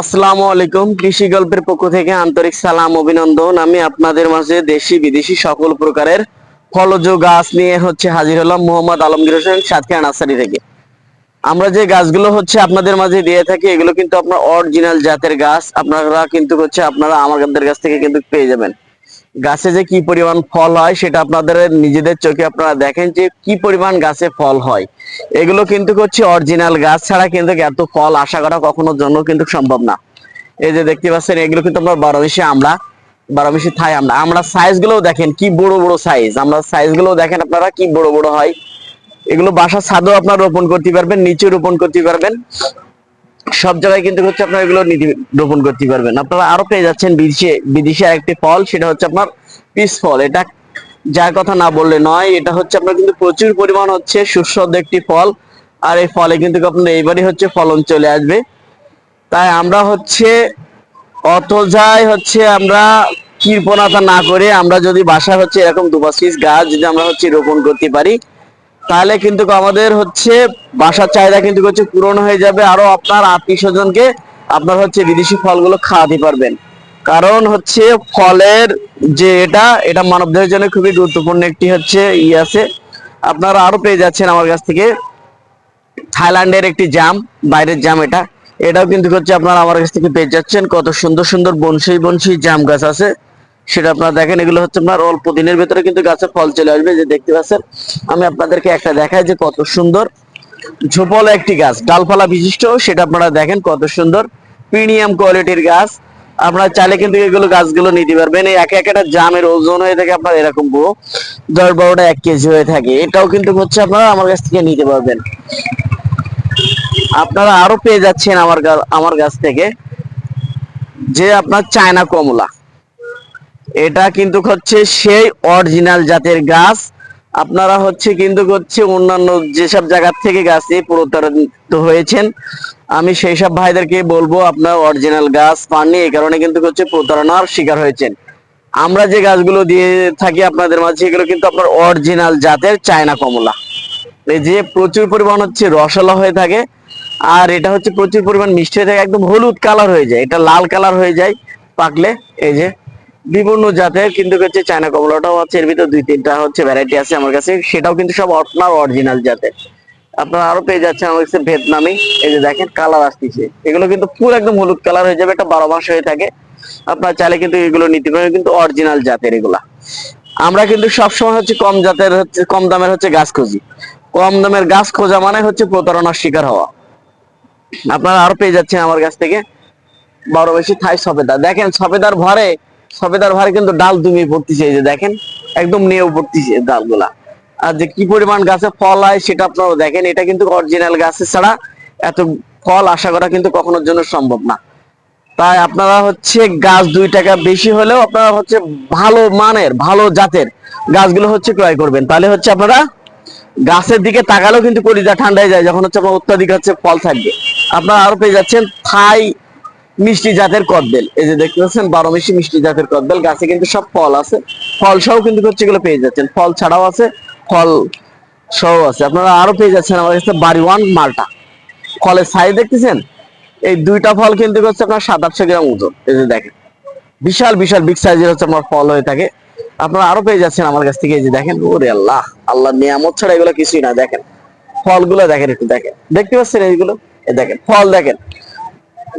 আসসালামু আলাইকুম, কৃষি গল্পের পক্ষ থেকে আন্তরিক সালাম, অভিনন্দন। আমি আপনাদের মাঝে দেশি, বিদেশি সকল প্রকারের ফলজ গাছ নিয়ে হচ্ছে হাজির হলাম মোহাম্মদ আলমগীর হোসেন, সাতক্ষীরা নার্সারি থেকে। আমরা যে গাছগুলো হচ্ছে আপনাদের মাঝে দিয়ে থাকি, এগুলো কিন্তু আপনার অরিজিনাল জাতের গাছ। আপনারা কিন্তু হচ্ছে আপনারা আমাদের কাছ থেকে কিন্তু পেয়ে যাবেন। গাছে যে কি পরিমাণ ফল হয় সেটা আপনাদের নিজেদের চোখে আপনারা দেখেন যে কি পরিমাণ গাছে ফল হয়। এগুলো কিন্তু হচ্ছে অরিজিনাল গাছ ছাড়া কিন্তু এত ফল আশা করা কখনো জন্য কিন্তু সম্ভব না। এই যে দেখতে পাচ্ছেন, এগুলো কিন্তু আপনার বারো মিশে আমরা, বারো মিশে থাই আমরা। আমরা সাইজ গুলোও দেখেন, কি বড় বড় সাইজ আমরা সাইজগুলো দেখেন আপনারা কি বড় বড় হয়। এগুলো বাসার ছাদেও আপনারা রোপণ করতে পারবেন নিচে রোপণ করতে পারবেন। সব জায়গায় কিন্তু হচ্ছে আপনারা এগুলো নীতি- রোপণ করতে পারবেন। আপনারা আরও পেয়ে যাচ্ছেন বিদেশে, বিদেশি একটি ফল, সেটা হচ্ছে আপনার পিস ফল। এটা যার কথা না বললে নয়, এটা হচ্ছে আপনার কিন্তু প্রচুর পরিমাণ হচ্ছে সুস্বাদু একটি ফল। আর এই ফলে কিন্তু আপনার এইবারই হচ্ছে ফলন চলে আসবে। তাই আমরা হচ্ছে অত যাই হচ্ছে আমরা কৃপণতা না করে আমরা যদি বাসায় হচ্ছে এরকম দুপাশ পিস গাছ যদি আমরা হচ্ছে রোপণ করতে পারি তাহলে কিন্তু আমাদের হচ্ছে বাসার চাহিদা কিন্তু হচ্ছে পূরণ হয়ে যাবে। আরও আপনার আত্মীয় স্বজনকে আপনার হচ্ছে বিদেশি ফলগুলো খাওয়াতে পারবেন। কারণ হচ্ছে ফলের যে এটা এটা মানবদেহের জন্য খুবই গুরুত্বপূর্ণ একটি হচ্ছে ই আছে। আপনারা আরও পেয়ে যাচ্ছেন আমার কাছ থেকে। থাইল্যান্ডের একটি জাম, বাইরের জাম এটা। এটাও কিন্তু হচ্ছে আপনারা আমার কাছ থেকে পেয়ে যাচ্ছেন। কত সুন্দর সুন্দর বনশি বনশি জাম গাছ আছে। সেটা আপনারা দেখেন, এগুলো হচ্ছে আপনার অল্প দিনের ভেতরে কিন্তু গাছে ফল চলে আসবে যে দেখতে পাচ্ছেন। আমি আপনাদেরকে একটা দেখাই যে কত সুন্দর ঝোপল একটি গাছ, ডালপালা বিশিষ্ট, সেটা আপনারা দেখেন কত সুন্দর, প্রিমিয়াম কোয়ালিটির গাছ। আপনারা চাইলে কিন্তু এগুলো গাছগুলো নিতে পারবেন, এই এক একটা জামের ওজন হয়ে থাকে আপনার এরকম পুরো দশ বারোটা এক কেজি হয়ে থাকে, এটাও কিন্তু হচ্ছে আপনারা আমার কাছ থেকে নিতে পারবেন। আপনারা আরও পেয়ে যাচ্ছেন আমার আমার কাছ থেকে, যে আপনার চায়না কমলা। এটা কিন্তু হচ্ছে সেই অরিজিনাল জাতের গাছ। আপনারা হচ্ছে কিন্তু হচ্ছে অন্যান্য যেসব জায়গা থেকে গাছ নিয়ে প্রতারিত হয়েছেন, আমি সেই সব ভাইদেরকে বলব আপনার অরিজিনাল গাছ পাননি, এই কারণে কিন্তু হচ্ছে প্রতারণার শিকার হয়েছেন। আমরা যে গাছগুলো দিয়ে থাকি আপনাদের মাঝে এগুলো কিন্তু আপনার অরিজিনাল জাতের চায়না কমলা। এই যে প্রচুর পরিমাণ হচ্ছে রসালো হয়ে থাকে, আর এটা হচ্ছে প্রচুর পরিমাণ মিষ্টি হয়ে থাকে, একদম হলুদ কালার হয়ে যায়, এটা লাল কালার হয়ে যায় পাকলে, এই যে বিভিন্ন জাতের কিন্তু হচ্ছে চায়না কমলাটাও আছে, এর ভিতর দুই তিনটা হচ্ছে ভ্যারাইটি আছে আমার কাছে। সেটাও কিন্তু সব আপনার অরিজিনাল জাতের। আপনারা আরও পেয়ে যাচ্ছেন আমার কাছে ভিয়েতনামি। এই যে দেখেন কালার আসতেছে। এগুলো কিন্তু পুরো একদম হলুদ কালার হয়ে যাবে, এটা বারো মাস হয়ে থাকে। আপনারা চাইলে কিন্তু এগুলো নিতে পারেন, কিন্তু অরিজিনাল জাতের এগুলা। আমরা কিন্তু সবসময় হচ্ছে কম জাতের হচ্ছে, কম দামের হচ্ছে গাছ খুঁজি। কম দামের গাছ খোঁজা মানে হচ্ছে প্রতারণার শিকার হওয়া। আপনারা আরও পেয়ে যাচ্ছেন আমার কাছ থেকে। বড় বেশি থাই সবেদা দেখেন সবেদার ভরে সবেদার ভরে কিন্তু ডাল তুমি পড়তেছে এই যে দেখেন, একদম নিয়েও পড়তেছে ডালগুলা। আর যে কি পরিমাণ গাছে ফল হয় সেটা আপনারা দেখেন, এটা কিন্তু অরিজিনাল গাছে ছাড়া এত ফল আশা করা কিন্তু কখনোর জন্য সম্ভব না। তাই আপনারা হচ্ছে গাছ দুই টাকা বেশি হলেও আপনারা হচ্ছে ভালো মানের, ভালো জাতের গাছগুলো হচ্ছে ক্রয় করবেন। তাহলে হচ্ছে আপনারা গাছের দিকে তাকালেও কিন্তু কলিজা ঠান্ডায় যায়, যখন হচ্ছে আপনার অত্যাধিক হচ্ছে ফল থাকবে। আপনারা আরও পেয়ে যাচ্ছেন থাই মিষ্টি জাতের কদবেল। এই যে দেখতে পাচ্ছেন, বারো মিষ্টি মিষ্টি জাতের কদবেল। গাছে কিন্তু সব ফল আছে। ফল সহ কিন্তু হচ্ছে এগুলো পেয়ে যাচ্ছেন। ফল ছাড়াও আছে, ফল সহ আছে। আপনারা আরও পেয়ে যাচ্ছেন আমার কাছে বাড়ি ওয়ান মালটা। ফলের সাইজ দেখতেছেন? এই দুইটা ফল কিন্তু হচ্ছে আপনার সাত আটশো গ্রাম ওজন। এই যে দেখেন। বিশাল বিশাল বিগ সাইজের হচ্ছে আমার ফল হয়ে থাকে। আপনারা আরও পেয়ে যাচ্ছেন আমার কাছ থেকে। এই যে দেখেন, ওরে আল্লাহ আল্লাহ নিয়ামত ছাড়া এগুলো কিছুই না। দেখেন, ফলগুলো দেখেন একটু দেখেন। দেখতে পাচ্ছেন এইগুলো? দেখেন, ফল দেখেন।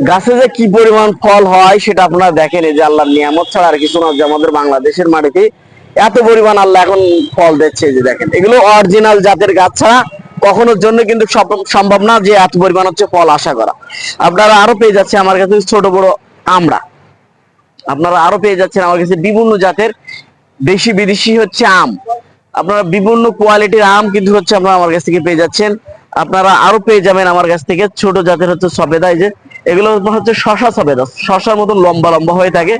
গাছে যে কি পরিমাণ ফল হয় সেটা আপনারা দেখেন, এই যে আল্লাহর নিয়ামত ছাড়া আর কিছু না যে আমাদের বাংলাদেশের মাটিতে এত পরিমাণ আল্লাহ এখন ফল দিচ্ছে যে দেখেন। এগুলো অরিজিনাল জাতের গাছ ছাড়া কখনোর জন্য কিন্তু সম্ভব না যে এত পরিমাণ হচ্ছে ফল আশা করা। আপনারা আরও পেয়ে যাচ্ছে আমার কাছে ছোট বড় আমরা। আপনারা আরও পেয়ে যাচ্ছেন আমার কাছে বিভিন্ন জাতের দেশি বিদেশি হচ্ছে আম। আপনারা বিভিন্ন কোয়ালিটির আম কিন্তু হচ্ছে আপনারা আমার কাছ থেকে পেয়ে যাচ্ছেন। আপনারা আরও পেয়ে যাবেন আমার কাছ থেকে ছোট জাতের হচ্ছে সবেদা যে এগুলো হচ্ছে শশা সবেদা শশার মতন লম্বা লম্বা হয়ে থাকে।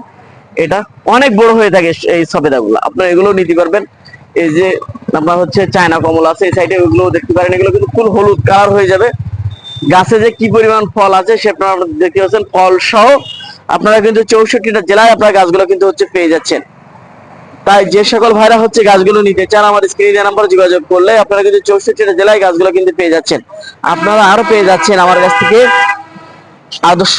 এটা অনেক বড় হয়ে থাকে এই সবেদা গুলো আপনারা এগুলো নিতে পারবেন। এই যে আপনার হচ্ছে চায়না কমল আছে, এই সাইডে ওগুলো দেখতে পারেন। এগুলো কিন্তু ফুল হলুদ কালার হয়ে যাবে। গাছে যে কি পরিমাণ ফল আছে সে আপনারা দেখতে পাচ্ছেন। ফল সহ আপনারা কিন্তু চৌষট্টিটা জেলায় আপনার গাছগুলো কিন্তু হচ্ছে পেয়ে যাচ্ছেন। তাই যে সকল ভাইরা হচ্ছে গাছগুলো নিতে চান, আমার স্ক্রিনে নাম্বার যোগাযোগ করলে আপনারা কিন্তু চৌষট্টিটা জেলায় গাছগুলো কিন্তু পেয়ে যাচ্ছেন। আপনারা আরও পেয়ে যাচ্ছেন আমার কাছ থেকে। আদর্শ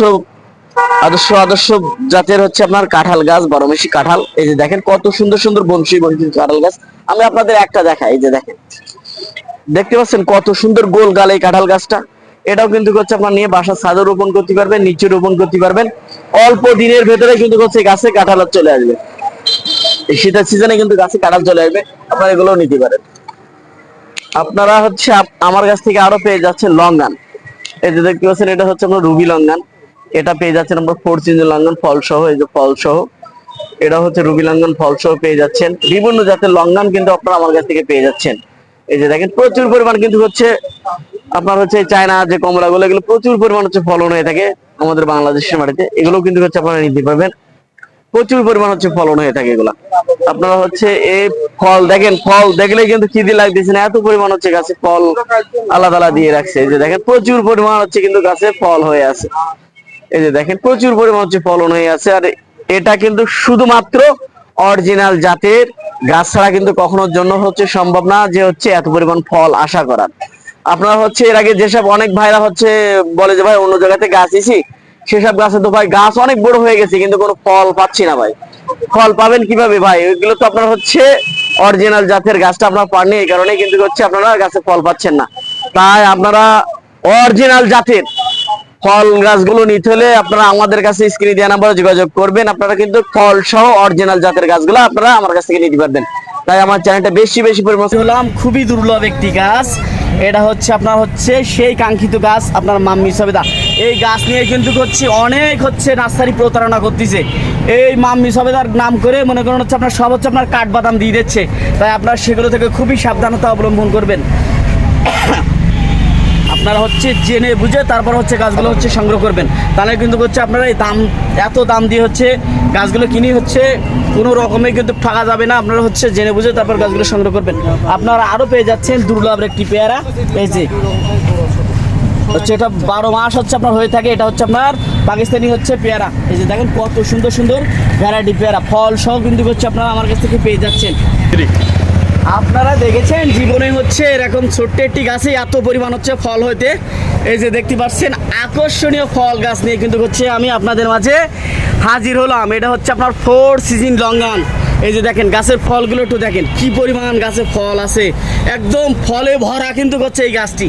আদর্শ আদর্শ জাতের হচ্ছে আপনার কাঁঠাল গাছ বারোমেশি কাঁঠাল। এই যে দেখেন কত সুন্দর সুন্দর বংশী বংশী কাঁঠাল গাছ। আমি আপনাদের একটা দেখাই, এই যে দেখেন। দেখতে পাচ্ছেন কত সুন্দর গোল গাল এই কাঁঠাল গাছটা। এটাও কিন্তু হচ্ছে আপনার নিয়ে বাসার ছাদে রোপণ করতে পারবেন, নিচে রোপণ করতে পারবেন। অল্প দিনের ভেতরে কিন্তু হচ্ছে গাছে কাঁঠাল চলে আসবে। এই শীতের সিজনে কিন্তু গাছে কাঁঠাল চলে আসবে, আপনারা এগুলো নিতে পারেন। আপনারা হচ্ছে আমার কাছ থেকে আরও পেয়ে যাচ্ছেন লঙ্গান। এই যে দেখতে পাচ্ছেন, এটা হচ্ছে আমরা রুবি লঙ্গান। এটা পেয়ে যাচ্ছেন আমরা ফোর চিঞ্জ লঙ্ঘন ফল সহ, এই যে ফল সহ। এটা হচ্ছে রুবি লঙ্ঘন ফল সহ পেয়ে যাচ্ছেন। বিভিন্ন জাতের লঙ্ঘন কিন্তু আপনারা আমার কাছ থেকে পেয়ে যাচ্ছেন। এই যে দেখেন, প্রচুর পরিমাণ কিন্তু হচ্ছে, আপনার হচ্ছে চায়না যে কমলাগুলো, এগুলো প্রচুর পরিমাণ হচ্ছে ফলন হয়ে থাকে আমাদের বাংলাদেশের মাটিতে। এগুলো কিন্তু হচ্ছে আপনারা নিতে পারবেন। প্রচুর পরিমাণ হচ্ছে ফলন হয়ে থাকে এগুলা। আপনারা হচ্ছে এই ফল দেখেন, ফল দেখলেই কিন্তু খিদি লাগতেছে না, এত পরিমাণ হচ্ছে গাছে ফল আলাদা আলাদা দিয়ে রাখছে। এই যে দেখেন, প্রচুর পরিমাণ হচ্ছে কিন্তু গাছে ফল হয়ে আছে। এই যে দেখেন, প্রচুর পরিমাণ হচ্ছে ফলন হয়ে আছে। আর এটা কিন্তু শুধুমাত্র অরিজিনাল জাতের গাছ ছাড়া কিন্তু কখনোর জন্য হচ্ছে সম্ভব না যে হচ্ছে এত পরিমাণ ফল আশা করার। আপনারা হচ্ছে এর আগে যেসব অনেক ভাইরা হচ্ছে বলে যে, ভাই, অন্য জায়গাতে গাছ দিছি? সেসব গাছে তো ভাই গাছ অনেক বড় হয়ে গেছে, কিন্তু কোনো ফল পাচ্ছি না ভাই। ফল পাবেন কীভাবে ভাই? ওইগুলো তো আপনার হচ্ছে অরিজিনাল জাতের গাছটা আপনারা পাননি এই কারণে কিন্তু হচ্ছে আপনারা গাছে ফল পাচ্ছেন না। তাই আপনারা অরিজিনাল জাতের ফল গাছগুলো নিতে হলে আপনারা আমাদের কাছে স্ক্রিনে দেওয়া নাম্বারে যোগাযোগ করবেন। আপনারা কিন্তু ফল সহ অরিজিনাল জাতের গাছগুলো আপনারা আমার কাছ থেকে নিতে পারবেন। তাই আমার চ্যানেলটা বেশি বেশি পরিমাণ হলাম খুবই দুর্লভ একটি গাছ। এটা হচ্ছে আপনার হচ্ছে সেই কাঙ্ক্ষিত গাছ আপনার মাম্মি সবেদা। এই গাছ নিয়ে কিন্তু হচ্ছে অনেক হচ্ছে নার্সারি প্রতারণা করতেছে। এই মাম্মি সবেদার নাম করে মনে করেন হচ্ছে আপনার সব হচ্ছে আপনার কাঠবাদাম দিয়ে দিচ্ছে। তাই আপনার সেগুলো থেকে খুবই সাবধানতা অবলম্বন করবেন। আপনারা হচ্ছে জেনে বুঝে তারপর হচ্ছে গাছগুলো হচ্ছে সংগ্রহ করবেন। তাহলে কিন্তু হচ্ছে আপনারা এই দাম, এত দাম দিয়ে হচ্ছে গাছগুলো কিনে হচ্ছে কোনো রকমে কিন্তু ঠকা যাবে না। আপনারা হচ্ছে জেনে বুঝে তারপর গাছগুলো সংগ্রহ করবেন। আপনারা আরও পেয়ে যাচ্ছেন দুর্লভ একটি পেয়ারা। এই যে, হচ্ছে এটা বারো মাস হচ্ছে আপনার হয়ে থাকে। এটা হচ্ছে আপনার পাকিস্তানি হচ্ছে পেয়ারা। এই যে দেখেন কত সুন্দর সুন্দর ভ্যারাইটি পেয়ারা। ফল সহ কিন্তু হচ্ছে আপনারা আমার কাছ থেকে পেয়ে যাচ্ছেন। আপনারা দেখেছেন, জীবনে হচ্ছে এরকম ছোট্ট একটি গাছে এত পরিমাণ হচ্ছে ফল হইতে। এই যে দেখতে পাচ্ছেন, আকর্ষণীয় ফল গাছ নিয়ে কিন্তু হচ্ছে আমি আপনাদের মাঝে হাজির হলাম। এটা হচ্ছে আপনার ফোর সিজন লঙ্গান। এই যে দেখেন, গাছের ফলগুলো একটু দেখেন, কি পরিমাণ গাছে ফল আছে। একদম ফলে ভরা কিন্তু হচ্ছে এই গাছটি।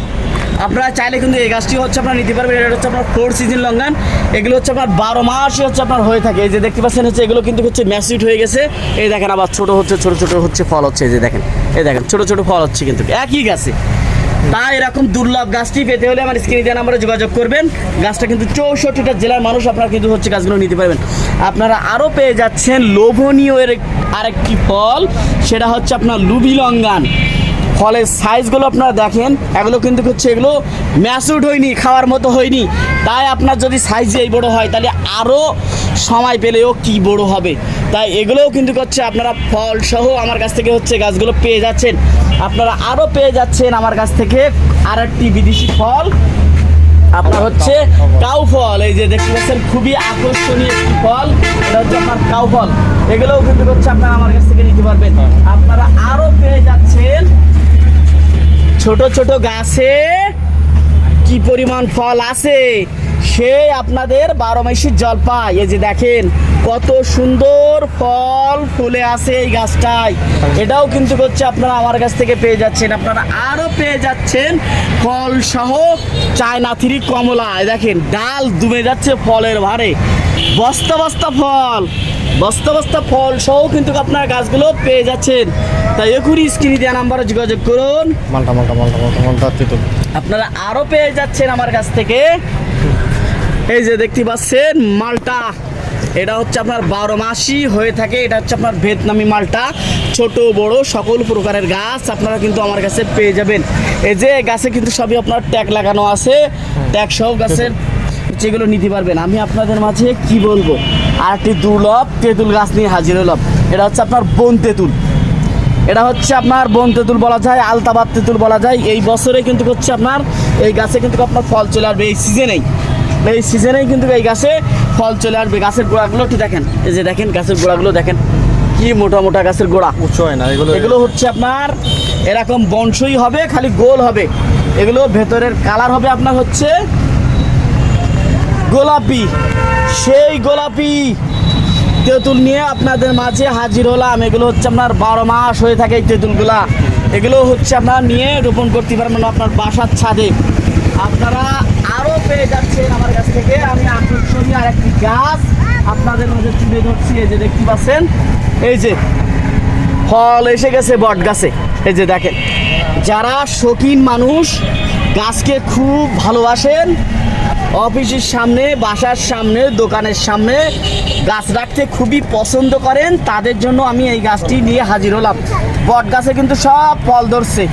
আপনারা চাইলে কিন্তু এই গাছটি হচ্ছে আপনারা নিতে পারবেন। এটা হচ্ছে আপনার ফোর সিজন লঙ্গান। এগুলো হচ্ছে আপনার বারো মাসই হচ্ছে আপনার হয়ে থাকে। এই যে দেখতে পাচ্ছেন হচ্ছে এগুলো কিন্তু হচ্ছে ম্যাসিড হয়ে গেছে। এই দেখেন আবার ছোট হচ্ছে, ছোট ছোট হচ্ছে ফল হচ্ছে। এই যে দেখেন, এই দেখেন, ছোট ছোট ফল হচ্ছে কিন্তু। একই গাছে। তাই এরকম দুর্লভ গাছটি পেতে হলে আমার স্ক্রিনে নাম্বারে যোগাযোগ করবেন। গাছটা কিন্তু চৌষট্টিটা জেলার মানুষ আপনারা কিন্তু হচ্ছে গাছগুলো নিতে পারবেন। আপনারা আরও পেয়ে যাচ্ছেন লোভনীয় এর আরেকটি ফল। সেটা হচ্ছে আপনার লুবি লঙ্গান। ফলের সাইজগুলো আপনারা দেখেন, এগুলো কিন্তু হচ্ছে এগুলো ম্যাচুড হয়নি, খাওয়ার মতো হয়নি। তাই আপনার যদি সাইজ এই বড় হয়, তাহলে আরও সময় পেলেও কি বড় হবে? তাই এগুলোও কিন্তু হচ্ছে আপনারা ফল সহ আমার কাছ থেকে হচ্ছে গাছগুলো পেয়ে যাচ্ছেন। আপনারা আরও পেয়ে যাচ্ছেন আমার কাছ থেকে আর একটি বিদেশি ফল। আপনার হচ্ছে কাউ ফল, এই যে দেখতে পাচ্ছেন, খুবই আকর্ষণীয় একটি ফল। এটা হচ্ছে আপনার কাউ ফল। এগুলোও কিন্তু হচ্ছে আপনারা আমার কাছ থেকে নিতে পারবেন। আপনারা আরও পেয়ে যাচ্ছেন ছোট ছোট গাছে কি পরিমাণ ফল আছে? সে আপনাদের বারো মাসির জলপাই এই যে দেখেন কত সুন্দর ফল ফুলে আছে এই গাছটায় এটাও কিন্তু হচ্ছে আপনারা আমার কাছ থেকে পেয়ে যাচ্ছেন আপনারা আরও পেয়ে যাচ্ছেন ফল সহ চায়না থ্রি কমলা দেখেন ডাল দুমে যাচ্ছে ফলের ভারে বস্তা বস্তা ফল বস্তা বস্তা ফল সহ কিন্তু আপনার গাছগুলো পেয়ে যাচ্ছেন তাই এখনই স্ক্রিনে দেওয়া নাম্বারে যোগাযোগ করুন মালটা মালটা মালটা মালটা মালটা আপনারা আরও পেয়ে যাচ্ছেন আমার কাছ থেকে এই যে দেখতে পাচ্ছেন মালটা। এটা হচ্ছে আপনার বারো মাসি হয়ে থাকে। এটা হচ্ছে আপনার ভিয়েতনামি মালটা। ছোট, বড়, সকল প্রকারের গাছ আপনারা কিন্তু আমার কাছে পেয়ে যাবেন। এই যে গাছে কিন্তু সবই আপনার ট্যাগ লাগানো আছে। ট্যাগ সহ গাছের যেগুলো নিতে পারবেন। আমি আপনাদের মাঝে কি বলব? আর একটি দুর্লভ তেঁতুল গাছ নিয়ে হাজির হলাম। এটা হচ্ছে আপনার বন তেঁতুল। এটা হচ্ছে আপনার বন তেঁতুল বলা যায়, আলতাবাদ তেঁতুল বলা যায়। এই বছরে কিন্তু হচ্ছে আপনার, এই গাছে কিন্তু আপনার ফল চলে আসবে। এই সিজনেই এই সিজনেই কিন্তু এই গাছে ফল চলে আসবে। গাছের গোড়াগুলো একটু দেখেন। এই যে দেখেন গাছের গোড়াগুলো দেখেন। কি মোটা মোটা গাছের গোড়া। উঁচু হয় না এগুলো এগুলো হচ্ছে আপনার এরকম বংশই হবে খালি গোল হবে। এগুলো ভেতরের কালার হবে আপনার হচ্ছে গোলাপি। সেই গোলাপি তেঁতুল নিয়ে আপনাদের মাঝে হাজির হলাম। এগুলো হচ্ছে আপনার বারো মাস হয়ে থাকে এই তেঁতুলগুলা। এগুলো হচ্ছে আপনারা নিয়ে রোপণ করতে পারবেন আপনার বাসার ছাদে। আপনারা আরও পেয়ে যাচ্ছেন আমার কাছ থেকে। আমি আকর্ষণীয় আর একটি গাছ আপনাদের মাঝে তুলে ধরছি। এই যে দেখতে পাচ্ছেন? এই যে ফল এসে গেছে বট গাছে। এই যে দেখেন, যারা শৌখিন মানুষ, গাছকে খুব ভালোবাসেন, অফিসের সামনে, বাসার সামনে, দোকানের সামনে গাছ রাখতে খুবই পছন্দ করেন, তাদের জন্য আমি এই গাছটি নিয়ে হাজির হলাম। বট গাছে কিন্তু সব ফল ধরছে।